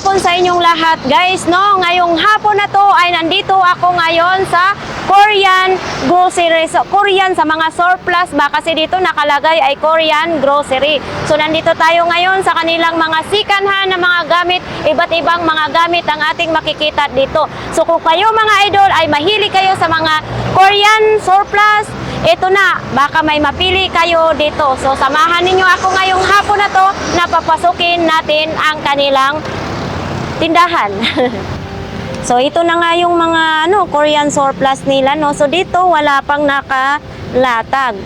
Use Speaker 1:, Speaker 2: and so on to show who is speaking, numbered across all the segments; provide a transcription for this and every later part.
Speaker 1: hapon sa inyong lahat guys no? Ngayong hapon na to ay nandito ako ngayon sa Korean grocery. So, Korean sa mga surplus ba? Kasi dito nakalagay ay Korean grocery. So nandito tayo ngayon sa kanilang mga sikanhan na mga gamit. Iba't ibang mga gamit ang ating makikita dito. So kung kayo mga idol ay mahilig kayo sa mga Korean surplus ito na, baka may mapili kayo dito. So, samahan ninyo ako ngayong hapon na to na papasukin natin ang kanilang tindahan. so, ito na nga yung mga ano, Korean surplus nila. No? So, dito wala pang nakalatag.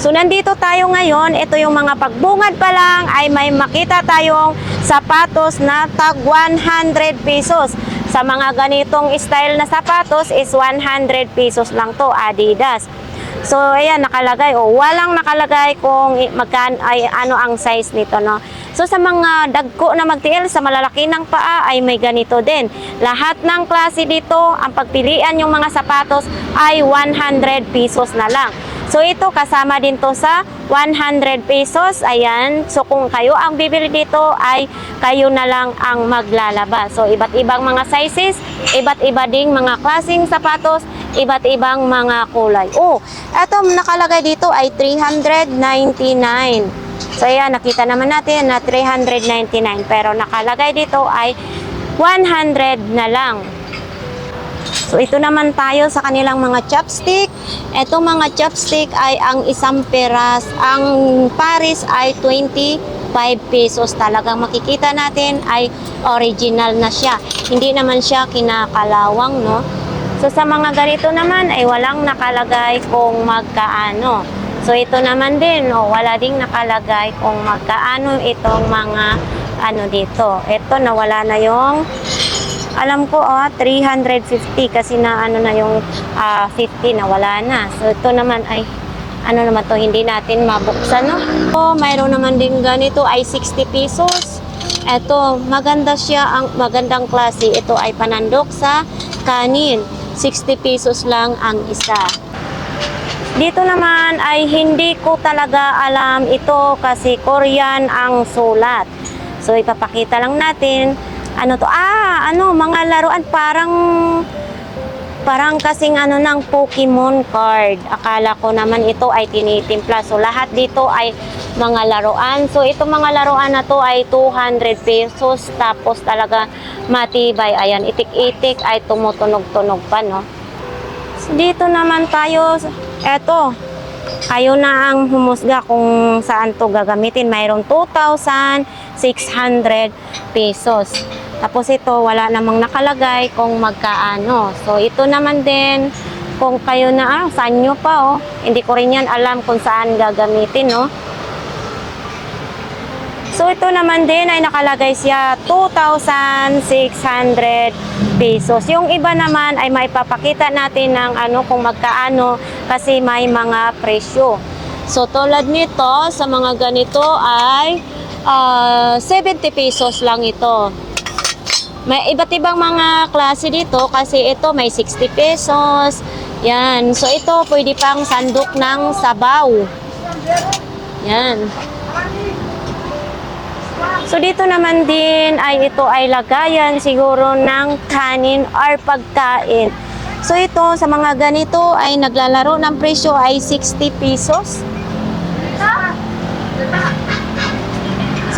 Speaker 1: So, nandito tayo ngayon. Ito yung mga pagbungad pa lang ay may makita tayong sapatos na tag 100 pesos. Sa mga ganitong style na sapatos is 100 pesos lang to, Adidas. So, ayan, nakalagay. O, walang nakalagay kung magkan ay ano ang size nito, no? So, sa mga dagko na magtiil, sa malalaki ng paa, ay may ganito din. Lahat ng klase dito, ang pagpilian yung mga sapatos ay 100 pesos na lang. So, ito kasama din to sa 100 pesos. Ayan. So, kung kayo ang bibili dito, ay kayo na lang ang maglalaba. So, iba't ibang mga sizes, iba't iba ding mga klaseng sapatos, iba't ibang mga kulay. Oh, eto nakalagay dito ay 399. So, ayan, nakita naman natin na 399. Pero nakalagay dito ay 100 na lang. So, ito naman tayo sa kanilang mga chopstick. Ito mga chopstick ay ang isang peras. Ang pares ay 25 pesos. Talagang makikita natin ay original na siya. Hindi naman siya kinakalawang, no? So, sa mga ganito naman ay walang nakalagay kung magkaano. So, ito naman din, oh, wala ding nakalagay kung magkaano itong mga ano dito. Ito, nawala na yung alam ko, oh, 350 kasi na ano na yung ah, 50 na wala na. So, ito naman ay ano naman to hindi natin mabuksan, no? Oh, mayroon naman din ganito ay 60 pesos. Ito, maganda siya, ang magandang klase. Ito ay panandok sa kanin. 60 pesos lang ang isa. Dito naman ay hindi ko talaga alam ito kasi Korean ang sulat. So ipapakita lang natin ano to ah ano mga laruan parang parang kasing ano ng Pokemon card. Akala ko naman ito ay tinitimpla. So lahat dito ay mga laruan. So itong mga laruan na to ay 200 pesos tapos talaga matibay. Ayan, itik-itik ay tumutunog-tunog pa no. So, dito naman tayo, eto, kayo na ang humusga kung saan to gagamitin. Mayroong 2,600 pesos. Tapos ito, wala namang nakalagay kung magkaano. So, ito naman din, kung kayo na, ah, saan nyo pa, oh. Hindi ko rin yan alam kung saan gagamitin, no. So, ito naman din ay nakalagay siya 2,600 pesos. Yung iba naman ay maipapakita natin ng ano kung magkaano kasi may mga presyo. So, tulad nito, sa mga ganito ay ah, 70 pesos lang ito. May iba't ibang mga klase dito kasi ito may 60 pesos. Yan. So, ito pwede pang sandok ng sabaw. Yan. So dito naman din ay ito ay lagayan siguro ng kanin or pagkain. So ito sa mga ganito ay naglalaro ng presyo ay 60 pesos.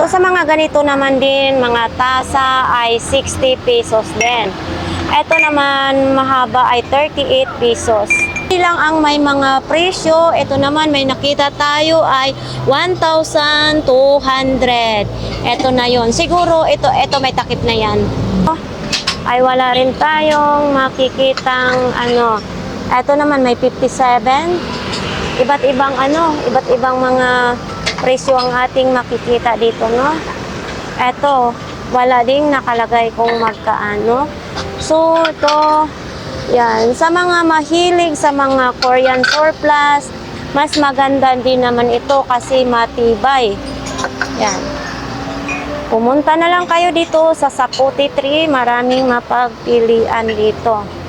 Speaker 1: So sa mga ganito naman din, mga tasa ay 60 pesos din. Ito naman mahaba ay 38 pesos. Hindi lang ang may mga presyo, ito naman may nakita tayo ay 1,200. Ito na yon. Siguro ito, ito may takip na yan. Ay wala rin tayong makikitang ano. Ito naman may 57. Iba't ibang ano, iba't ibang mga presyo ang ating makikita dito, no? Eto, wala ding nakalagay kung magkaano. So, ito, yan. Sa mga mahilig sa mga Korean surplus, mas maganda din naman ito kasi matibay. Yan. Pumunta na lang kayo dito sa Saputi Tree. Maraming mapagpilian dito.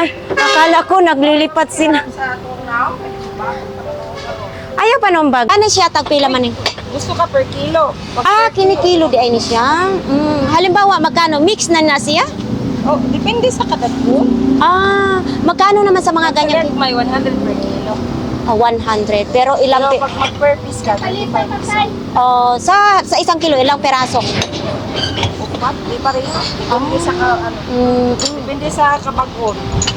Speaker 1: Ay, akala ko naglilipat sina. Ayaw pa nung bag. Ano siya tagpila man eh?
Speaker 2: gusto ka per kilo. Pag
Speaker 1: Ah,
Speaker 2: per kilo,
Speaker 1: kinikilo di ay ni siya. Mm, halimbawa, magkano? Mix na na siya?
Speaker 2: Oh, depende sa kadagko.
Speaker 1: Ah, magkano naman sa mga ganyan?
Speaker 2: Ganyan may 100 per kilo.
Speaker 1: Ah, 100. Pero ilang...
Speaker 2: Pero pag mag-per piece ka, 25 piso.
Speaker 1: Oh, sa sa isang kilo, ilang peraso?
Speaker 2: Upat, di pa rin. Depende sa ka, ano.
Speaker 1: Mm,
Speaker 2: Depende sa kabagon.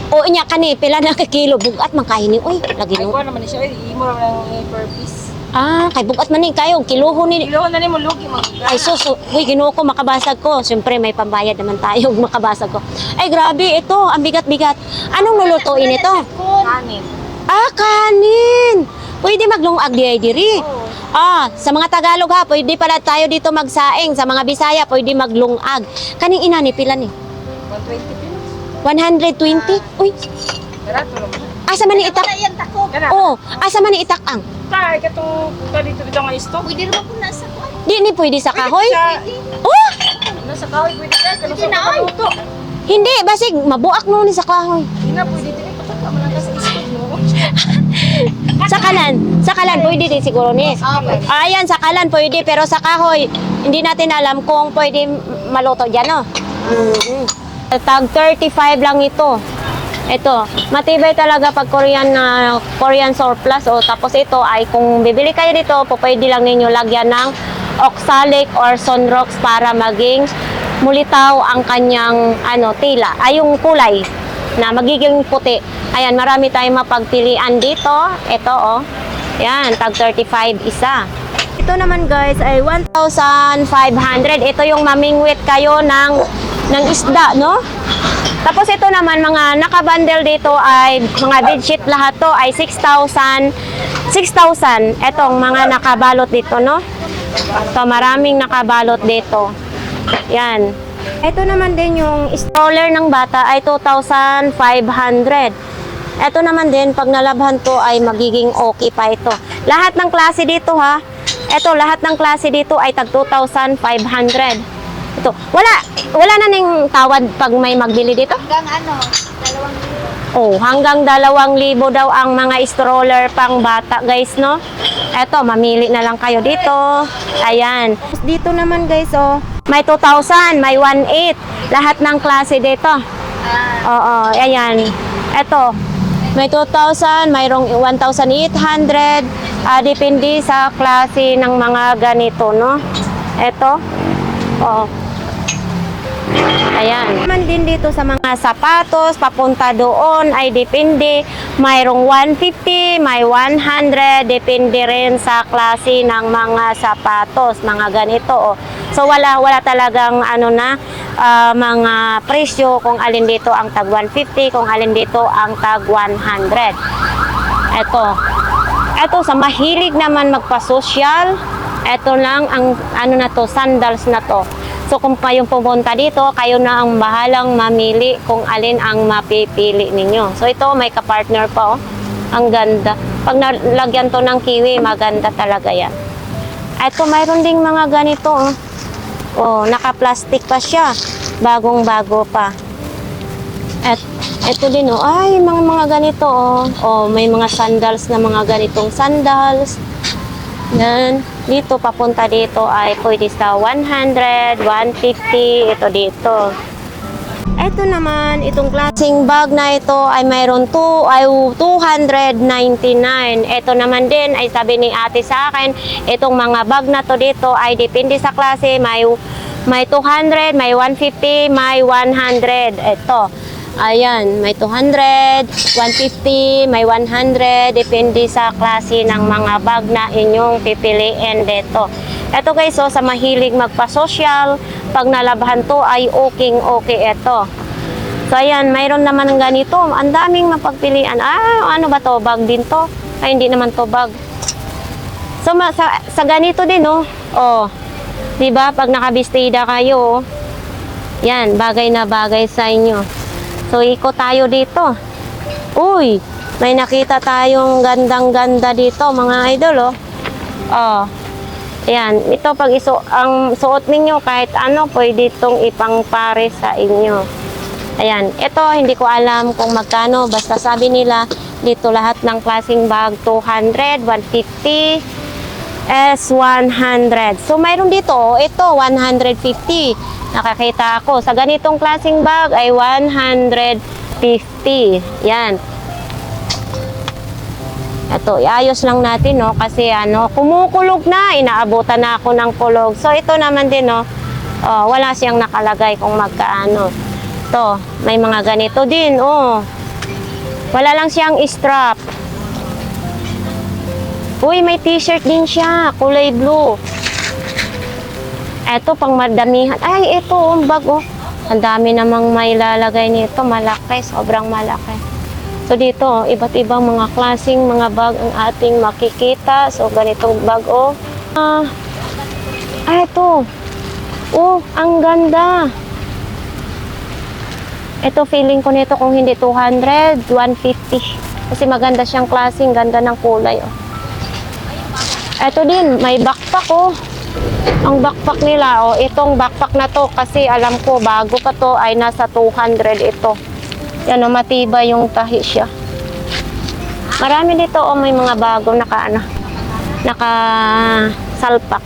Speaker 1: o inya kani, pila na ka kilo, bugat man kayo ni. Uy, lagi
Speaker 2: Ay,
Speaker 1: no.
Speaker 2: kuha naman ni siya. Ay, imo naman ng per piece.
Speaker 1: Ah, kay bugat man ni kayo, kiluho ni.
Speaker 2: Kilo na ni mo lugi mo.
Speaker 1: Ay, sus, uy, ginuo ko, makabasag ko. Siyempre, may pambayad naman tayo, makabasag ko. Ay, grabe, ito, ang bigat-bigat. Anong lulutuin ito?
Speaker 2: Kanin.
Speaker 1: Ah, kanin! Pwede maglungag di ay diri.
Speaker 2: Oo.
Speaker 1: Ah, sa mga Tagalog ha, pwede pala tayo dito magsaing. Sa mga Bisaya, pwede maglungag. Kaning ina ni pila ni?
Speaker 2: 120 pilos.
Speaker 1: 120? Uy,
Speaker 2: Barato naman.
Speaker 1: asa man ni itak? Oh, asa man ni itak ang?
Speaker 2: Kaya katong dito dito nga isto.
Speaker 3: Pwede naman po nasa kuwan.
Speaker 1: Di ni pwede sa kahoy? Oh,
Speaker 2: nasa kahoy pwede ka. Kano sa
Speaker 1: hindi, basig, mabuak mo ni sa kahoy.
Speaker 2: Hindi na pwede din.
Speaker 1: Kalan, sa kalan, pwede din siguro ni.
Speaker 3: Okay.
Speaker 1: Ayan, sa kalan pwede, pero sa kahoy, hindi natin alam kung pwede maluto dyan, no? mm Tag 35 lang ito. Ito, matibay talaga pag Korean na Korean surplus o tapos ito ay kung bibili kayo dito, po pwede lang ninyo lagyan ng oxalic or sunrox para maging mulitaw ang kanyang ano tila, ay yung kulay na magiging puti. Ayan, marami tayong mapagpilian dito. Ito oh. Yan, tag 35 isa. Ito naman guys ay 1,500. Ito yung mamingwit kayo ng ng isda, no? Tapos ito naman mga nakabundle dito ay mga bedsheet lahat to ay 6,000 6,000 etong mga nakabalot dito no so maraming nakabalot dito yan ito naman din yung stroller ng bata ay 2,500 ito naman din pag nalabhan to ay magiging okay pa ito. Lahat ng klase dito ha? Ito lahat ng klase dito ay tag 2,500 ito wala wala na ning tawad pag may magbili dito?
Speaker 3: Hanggang ano, dalawang.
Speaker 1: Oh, hanggang dalawang libo daw ang mga stroller pang bata, guys, no? Eto, mamili na lang kayo dito. Ayan. Dito naman, guys, oh. May 2,000, may 1,800. Lahat ng klase dito. Oo, ayan. Eto, may 2,000, mayroong 1,800. Ah, depende sa klase ng mga ganito, no? Eto. Oo. Ayan. Naman din dito sa mga sapatos, papunta doon ay depende. Mayroong 150, may 100, depende rin sa klase ng mga sapatos, mga ganito. Oh. So wala wala talagang ano na ah, mga presyo kung alin dito ang tag 150, kung alin dito ang tag 100. Ito. Ito sa mahilig naman magpa-social, ito lang ang ano na to, sandals na to. So kung kayong pumunta dito, kayo na ang bahalang mamili kung alin ang mapipili ninyo. So ito may kapartner pa oh. Ang ganda. Pag nalagyan to ng kiwi, maganda talaga yan. Ito mayroon ding mga ganito oh. Oh, naka-plastic pa siya. Bagong-bago pa. At ito din oh, ay mga mga ganito oh. Oh, may mga sandals na mga ganitong sandals. Yan. Dito papunta dito ay pwede sa 100, 150, ito dito. Ito naman, itong klaseng bag na ito ay mayroon to, ay 299. Ito naman din ay sabi ni ate sa akin, itong mga bag na to dito ay depende sa klase, may may 200, may 150, may 100. Ito. Ayan, may 200, 150, may 100, depende sa klase ng mga bag na inyong pipiliin dito. Ito guys, so, sa mahilig magpa-social, pag nalabhan to ay okay okay ito. So ayan, mayroon naman ng ganito. Ang daming mapagpilian. Ah, ano ba to? Bag din to? Ay, hindi naman to bag. So sa, sa ganito din, oh. Oh. 'Di ba? Pag nakabistida kayo, oh. yan, bagay na bagay sa inyo. So ikot tayo dito. Uy, may nakita tayong gandang-ganda dito, mga idol, oh. Oh. Ayan, ito pag iso ang suot ninyo kahit ano, pwede itong ipangpare sa inyo. Ayan, ito hindi ko alam kung magkano, basta sabi nila dito lahat ng klaseng bag 200, 150, S100. So, mayroon dito, oh, ito, 150. Nakakita ako. Sa ganitong klaseng bag ay 150. Yan. Ito, iayos lang natin, no? Kasi, ano, kumukulog na. Inaabutan na ako ng kulog. So, ito naman din, no? Oh, wala siyang nakalagay kung magkaano. Ito, may mga ganito din, oh. Wala lang siyang strap. Uy, may t-shirt din siya, kulay blue. Eto, pang madamihan. Ay, ito, ang bag, oh. Ang dami namang may lalagay nito. Malaki, sobrang malaki. So, dito, oh, iba't ibang mga klaseng mga bag ang ating makikita. So, ganitong bag, oh. Ah, ay, ito. Oh, ang ganda. Ito, feeling ko nito kung hindi 200, 150. Kasi maganda siyang klaseng, ganda ng kulay, oh. Ito din, may backpack oh. Ang backpack nila oh, itong backpack na to kasi alam ko bago pa to ay nasa 200 ito. Yan oh, matibay yung tahi siya. Marami dito oh, may mga bago naka ano, naka salpak.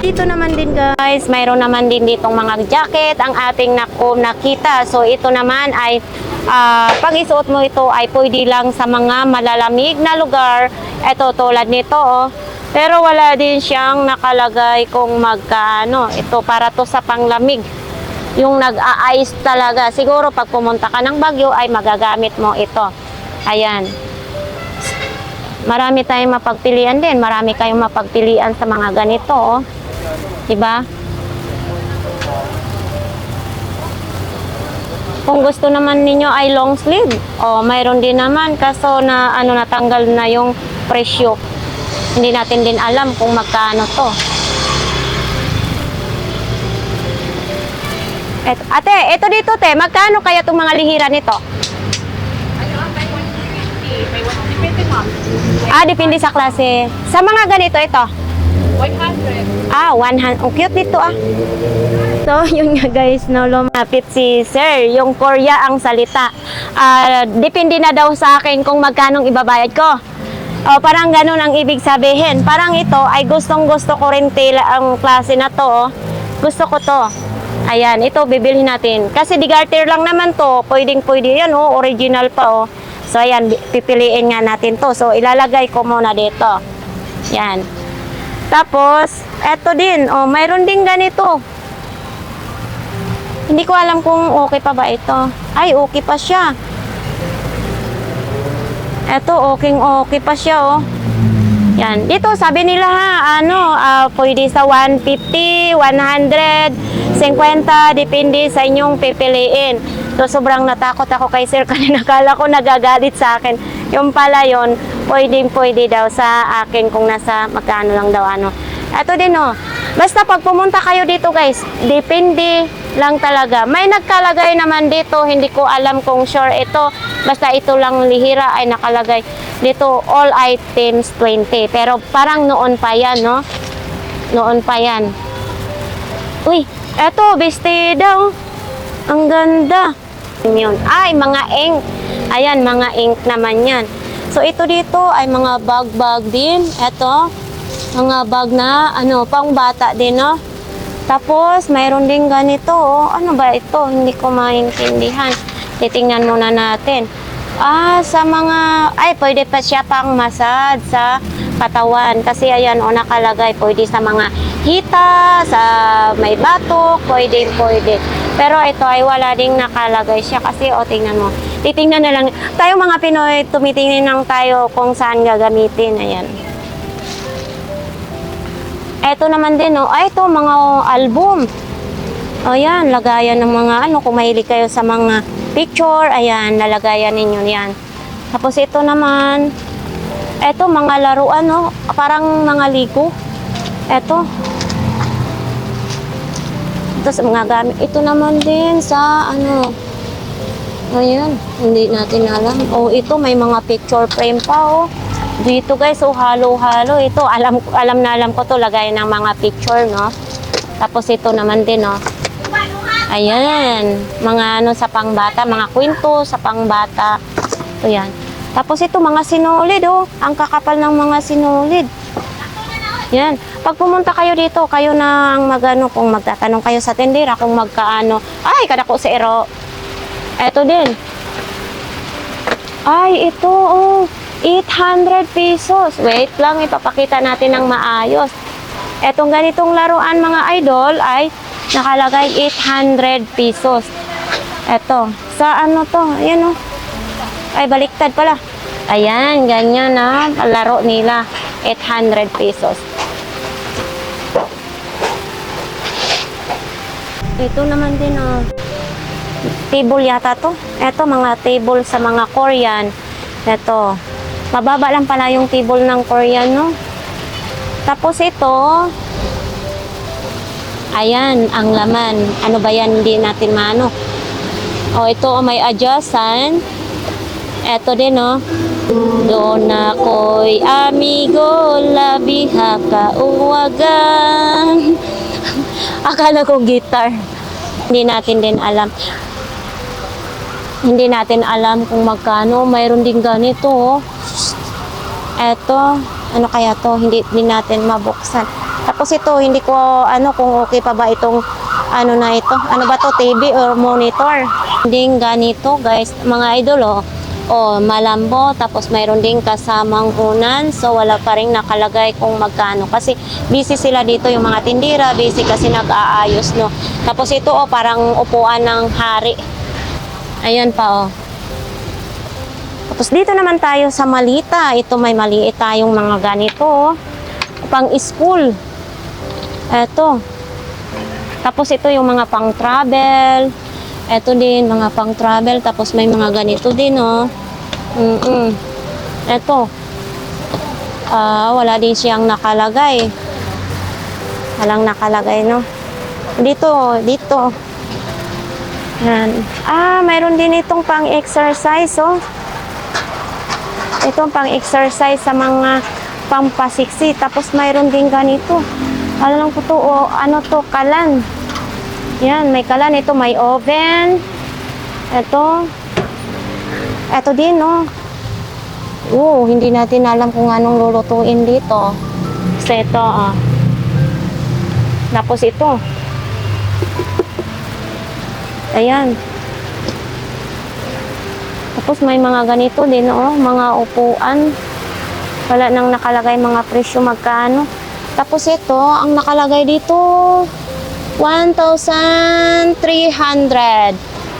Speaker 1: Dito naman din guys, mayroon naman din ditong mga jacket ang ating nako nakita. So ito naman ay ah, pag isuot mo ito ay pwede lang sa mga malalamig na lugar. Ito tulad nito oh. Pero wala din siyang nakalagay kung magkaano. Ito para to sa panglamig. Yung nag-a-ice talaga. Siguro pag pumunta ka ng Bagyo ay magagamit mo ito. Ayan. Marami tayong mapagpilian din. Marami kayong mapagpilian sa mga ganito. Oh. Diba? Kung gusto naman ninyo ay long sleeve, oh, mayroon din naman kaso na ano natanggal na yung presyo. Hindi natin din alam kung magkano to. Et, ate, ito dito te, magkano kaya itong mga lihira nito?
Speaker 2: May 150, may 150 ma'am.
Speaker 1: Ah, depende sa klase. Sa mga ganito, ito.
Speaker 2: 100.
Speaker 1: Ah, 100. Ang cute nito ah. So, yun nga guys, no, lumapit si Sir. Yung Korea ang salita. Ah, depende na daw sa akin kung magkanong ibabayad ko. O, parang ganun ang ibig sabihin. Parang ito ay gustong gusto ko rin tela ang klase na to. oh. Gusto ko to. Ayan, ito bibilhin natin. Kasi di garter lang naman to. Pwedeng pwede yan, oh. Original pa, oh. So, ayan, pipiliin nga natin to. So, ilalagay ko muna dito. Yan. Tapos, eto din, oh, mayroon din ganito. Hindi ko alam kung okay pa ba ito. Ay, okay pa siya. Eto, okay, okay pa siya, oh. Yan. Dito, sabi nila ha, ano, ah, pwede sa 150, 100, 50, depende sa inyong pipiliin. So, sobrang natakot ako kay sir kanina. Kala ko nagagalit sa akin. Yung pala yon pwedeng pwede daw sa akin kung nasa magkano lang daw ano. Ito din oh. Basta pag pumunta kayo dito guys, depende lang talaga. May nagkalagay naman dito, hindi ko alam kung sure ito. Basta ito lang lihira ay nakalagay dito all items 20. Pero parang noon pa yan, no? Noon pa yan. Uy, eto, bestida oh. Ang ganda. Yun. Ay, mga ink. Ayan, mga ink naman yan. So, ito dito ay mga bag-bag din. Ito, mga bag na, ano, pang bata din, no? Tapos, mayroon din ganito, oh. Ano ba ito? Hindi ko maintindihan. Titingnan muna natin. Ah, sa mga, ay, pwede pa siya pang massage sa katawan. Kasi ayan, o nakalagay, pwede sa mga hita, sa may batok, pwede, pwede. Pero ito ay wala ding nakalagay siya kasi, o, tingnan mo. Titingnan na lang. Tayo mga Pinoy, tumitingin lang tayo kung saan gagamitin. Ayan. Eto naman din, oh. Ay, ito, mga album. O yan, lagayan ng mga ano, kung mahilig kayo sa mga picture, ayan, lalagayan ninyo yan. Tapos ito naman, eto, mga laruan, no? Parang mga ligo. Eto. Sa mga gamit. Ito naman din sa, ano, ayan, hindi natin alam. Oh, ito, may mga picture frame pa, oh. Dito guys, so halo-halo. Ito, alam, alam na alam ko to lagayan ng mga picture, no? Tapos ito naman din, no? Ayan, mga ano sa pangbata, mga kwento sa pangbata. Ito yan. Tapos ito, mga sinulid, oh. Ang kakapal ng mga sinulid. Yan. Pag pumunta kayo dito, kayo na ang magano kung magtatanong kayo sa tindera kung magkaano. Ay, kada ko si Ero. Eto din. Ay, ito oh. 800 pesos. Wait lang, ipapakita natin ng maayos. Etong ganitong laruan mga idol ay nakalagay 800 pesos. Eto, sa ano to? Ayan oh. Ay, baliktad pala. Ayan, ganyan na laro nila. 800 pesos. Ito naman din oh. Table yata to. Ito mga table sa mga Korean. Ito. Mababa lang pala yung table ng Korean, no? Tapos ito, ayan, ang laman. Ano ba yan? Hindi natin maano. O, ito, oh, may adjustan. Ito din, oh. Doon ako'y amigo, labiha ka uwagan. Akala ko guitar. Hindi natin din alam. Hindi natin alam kung magkano. Mayroon din ganito, oh. Eto, ano kaya to? Hindi din natin mabuksan. Tapos ito, hindi ko ano kung okay pa ba itong ano na ito. Ano ba to? TV or monitor? Hindi ganito, guys. Mga idol, oh. Oh, malambo. Tapos mayroon din kasamang unan. So, wala pa rin nakalagay kung magkano. Kasi busy sila dito yung mga tindira. Busy kasi nag-aayos, no. Tapos ito, oh, parang upuan ng hari. Ayan pa, oh. Tapos dito naman tayo sa malita. Ito may maliit tayong mga ganito. oh. Pang school. Eto. Tapos ito yung mga pang travel. Eto din, mga pang travel. Tapos may mga ganito din, oh. Mm-mm. Eto. Ah, wala din siyang nakalagay. Walang nakalagay, no? Dito, dito. Yan. Ah, mayroon din itong pang exercise, oh. Itong pang exercise sa mga pampasiksi. Tapos mayroon din ganito. Ano lang po to, oh, ano to, kalan. Yan, may kalan. Ito may oven. Ito. Ito din, oh. Oo, hindi natin alam kung anong lulutuin dito. So, ito, ah. Tapos ito. Ayan. Tapos may mga ganito din, oh, mga upuan. Wala nang nakalagay mga presyo magkano. Tapos ito, ang nakalagay dito, 1,300.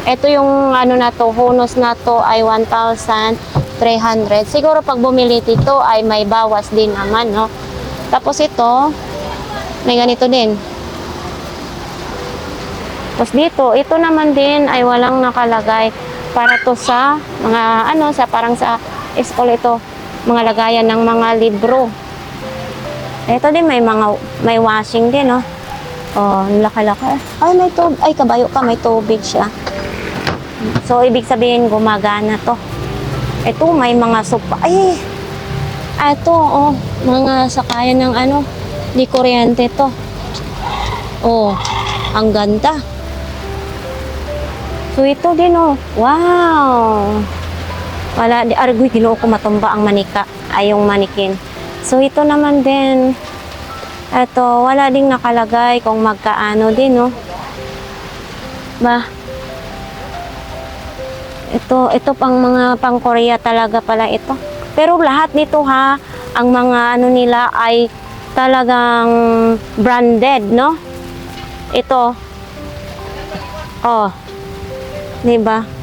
Speaker 1: Ito yung ano na to, bonus na to ay 1,300. Siguro pag bumili dito ay may bawas din naman, no? Tapos ito, may ganito din. Tapos dito, ito naman din ay walang nakalagay para to sa mga ano, sa parang sa school ito, mga lagayan ng mga libro. Ito din may mga may washing din, no. Oh, laka-laka. Ay, may tubig. Ay, kabayo ka, may tubig siya. So, ibig sabihin, gumagana to. Ito, may mga sopa. Ay, ito, oh, mga sakayan ng ano, di kuryente to. Oh, ang ganda. So, ito din, oh. Wow! Wala, di, argoy, ginoo ko matumba ang manika, ay yung manikin. So, ito naman din, ito, wala ding nakalagay kung magkaano din, no? Ba? Ito, ito pang mga pang Korea talaga pala ito. Pero lahat nito ha, ang mga ano nila ay talagang branded, no? Ito. Oh. 'Di ba?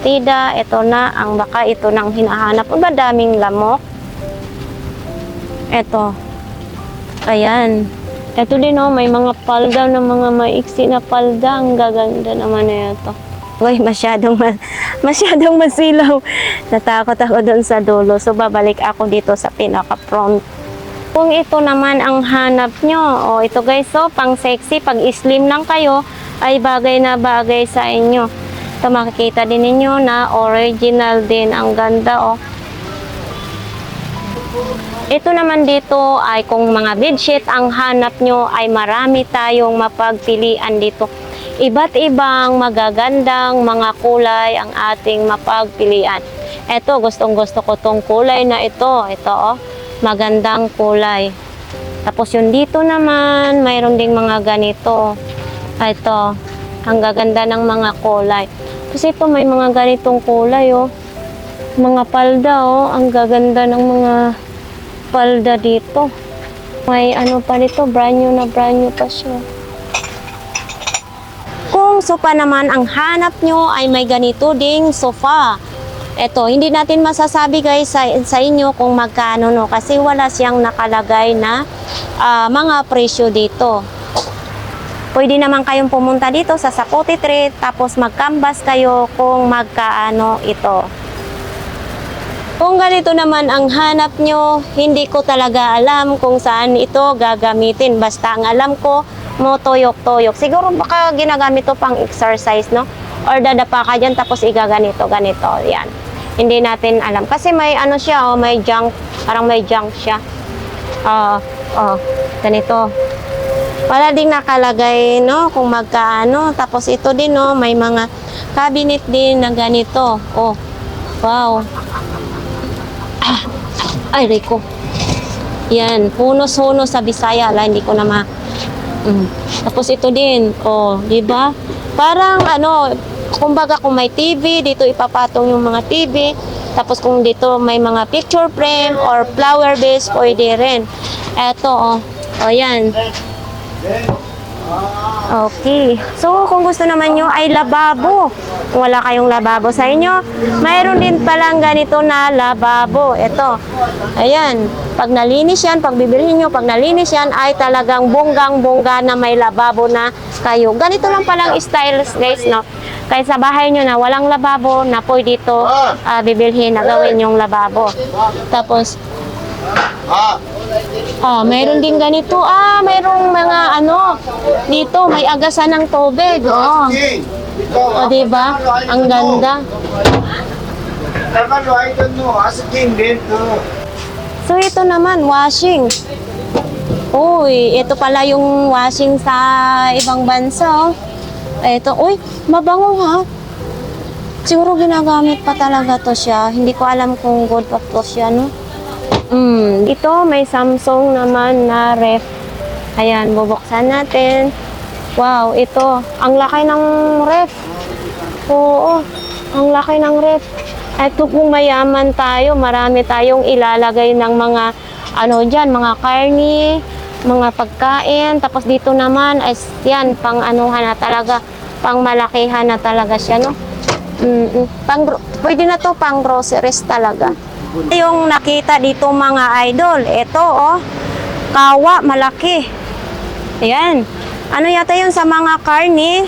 Speaker 1: Stida, ito na ang baka ito nang hinahanap. Ang daming lamok. Ito. Ayan. Ito din oh, may mga palda ng mga maiksi na palda. Ang gaganda naman na ito. Uy, masyadong, ma- masyadong masilaw. Natakot ako doon sa dulo. So, babalik ako dito sa pinaka-front. Kung ito naman ang hanap nyo, o ito guys, so, pang sexy, pag slim lang kayo, ay bagay na bagay sa inyo. Ito makikita din ninyo na original din. Ang ganda, oh. Ito naman dito ay kung mga bedsheet ang hanap nyo ay marami tayong mapagpilian dito. Iba't ibang magagandang mga kulay ang ating mapagpilian. Eto, gustong gusto ko tong kulay na ito. Ito, oh. Magandang kulay. Tapos yung dito naman, mayroon ding mga ganito. Ito, ang gaganda ng mga kulay. Kasi ito, may mga ganitong kulay, oh. Mga palda, oh. Ang gaganda ng mga palda dito. May ano pa dito, brand new na brand new pa siya. Kung sofa naman ang hanap nyo ay may ganito ding sofa. Ito, hindi natin masasabi guys sa, sa inyo kung magkano no kasi wala siyang nakalagay na ah, mga presyo dito. Pwede naman kayong pumunta dito sa Sapote Trade tapos mag-canvas kayo kung magkaano ito. Kung ganito naman ang hanap nyo, hindi ko talaga alam kung saan ito gagamitin. Basta ang alam ko, mo tuyok-tuyok. Siguro baka ginagamit to pang exercise, no? Or dadapa ka dyan tapos igaganito, ganito. Yan. Hindi natin alam. Kasi may ano siya, oh, may junk. Parang may junk siya. Ah, oh, ganito. Wala ding nakalagay, no? Kung magkaano. Tapos ito din, no? May mga cabinet din na ganito. Oh, wow. Ay, Rico. Yan, hunos-hunos sa Bisaya. Ala, hindi ko na ma... Mm. Tapos ito din, oh, di ba? Parang ano, kumbaga kung may TV, dito ipapatong yung mga TV. Tapos kung dito may mga picture frame or flower base, pwede rin. Eto, oh. Oh, yan. Okay. So, kung gusto naman nyo ay lababo. Kung wala kayong lababo sa inyo, mayroon din palang ganito na lababo. Ito. Ayan. Pag nalinis yan, pag bibilhin nyo, pag nalinis yan, ay talagang bonggang-bongga na may lababo na kayo. Ganito lang palang styles, guys, no? Kaya sa bahay nyo na walang lababo, na pwede ito ah, bibilhin na gawin yung lababo. Tapos, Ah, mayroon din ganito. Ah, mayroong mga ano, dito may agasan ng tubig. Oh. O, di ba? Ang ganda. So, ito naman, washing. Uy, ito pala yung washing sa ibang bansa. Oh. Ito, uy, mabango ha. Siguro ginagamit pa talaga to siya. Hindi ko alam kung good pa to siya, no? Mm, ito may Samsung naman na ref. Ayan, bubuksan natin. Wow, ito. Ang laki ng ref. Oo, ang laki ng ref. Ito kung mayaman tayo, marami tayong ilalagay ng mga ano diyan, mga karni, mga pagkain. Tapos dito naman, as yan, pang anuhan na talaga, pang malakihan na talaga siya, no? Mm, pang, gro- pwede na to pang groceries talaga. Yung nakita dito mga idol, ito oh, kawa malaki. Ayan. Ano yata yun sa mga karni?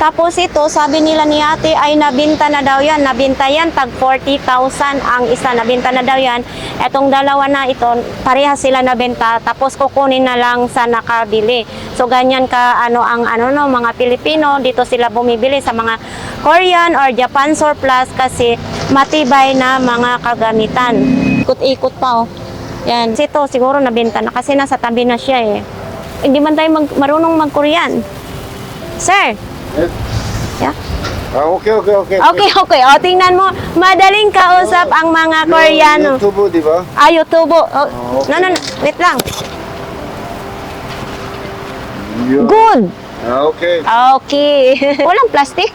Speaker 1: Tapos ito, sabi nila ni ate ay nabinta na daw yan. Nabinta yan, tag 40,000 ang isa. Nabinta na daw yan. Etong dalawa na ito, pareha sila nabenta. Tapos kukunin na lang sa nakabili. So ganyan ka ano ang ano no mga Pilipino dito sila bumibili sa mga Korean or Japan surplus kasi matibay na mga kagamitan. Ikot-ikot pa oh. Yan. Kasi ito siguro nabenta na kasi nasa tabi na siya eh. Hindi man tayo mag, marunong mag-Korean. Sir, Yeah.
Speaker 4: Ah, okay, okay, okay.
Speaker 1: Okay, okay. O, tingnan mo. Madaling kausap ang mga Koreano.
Speaker 4: YouTube, di ba?
Speaker 1: Ah, YouTube. Oh,
Speaker 4: okay.
Speaker 1: No, no, no. Wait lang.
Speaker 4: Yun.
Speaker 1: Good.
Speaker 4: Ah, okay.
Speaker 1: Okay. Walang plastic.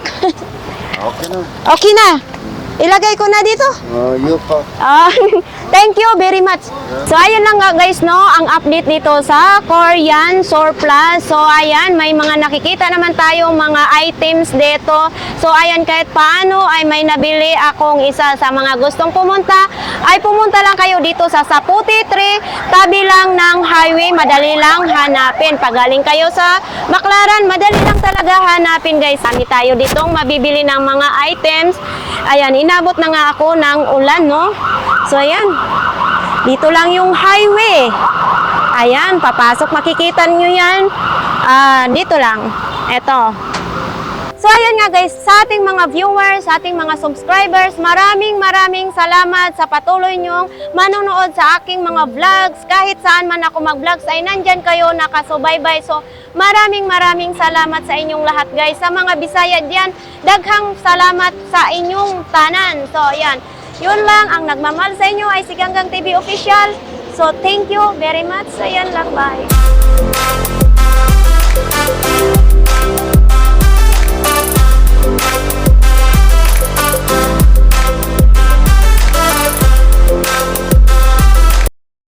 Speaker 4: Okay na.
Speaker 1: okay na. Ilagay ko na dito.
Speaker 4: Ah, yun pa.
Speaker 1: Ah, thank you very much. So ayun lang nga guys no, ang update dito sa Korean Surplus. So ayan, may mga nakikita naman tayong mga items dito. So ayan, kahit paano ay may nabili akong isa sa mga gustong pumunta, ay pumunta lang kayo dito sa Saputi 3, tabi lang ng highway, madali lang hanapin. Pag galing kayo sa Baclaran, madali lang talaga hanapin guys. Kami tayo ditong mabibili ng mga items. Ayan, inabot na nga ako ng ulan, no? So, ayan. Dito lang yung highway. Ayan, papasok. Makikita nyo yan. Ah, dito lang. Eto. So ayun nga guys, sa ating mga viewers, sa ating mga subscribers, maraming maraming salamat sa patuloy nyong manonood sa aking mga vlogs. Kahit saan man ako mag-vlogs ay nandyan kayo nakasubaybay. So maraming maraming salamat sa inyong lahat guys. Sa mga Bisaya diyan, daghang salamat sa inyong tanan. So ayan, Yun lang, ang nagmamahal sa inyo ay si Ganggang TV Official. So, thank you very much. Ayan lang, bye.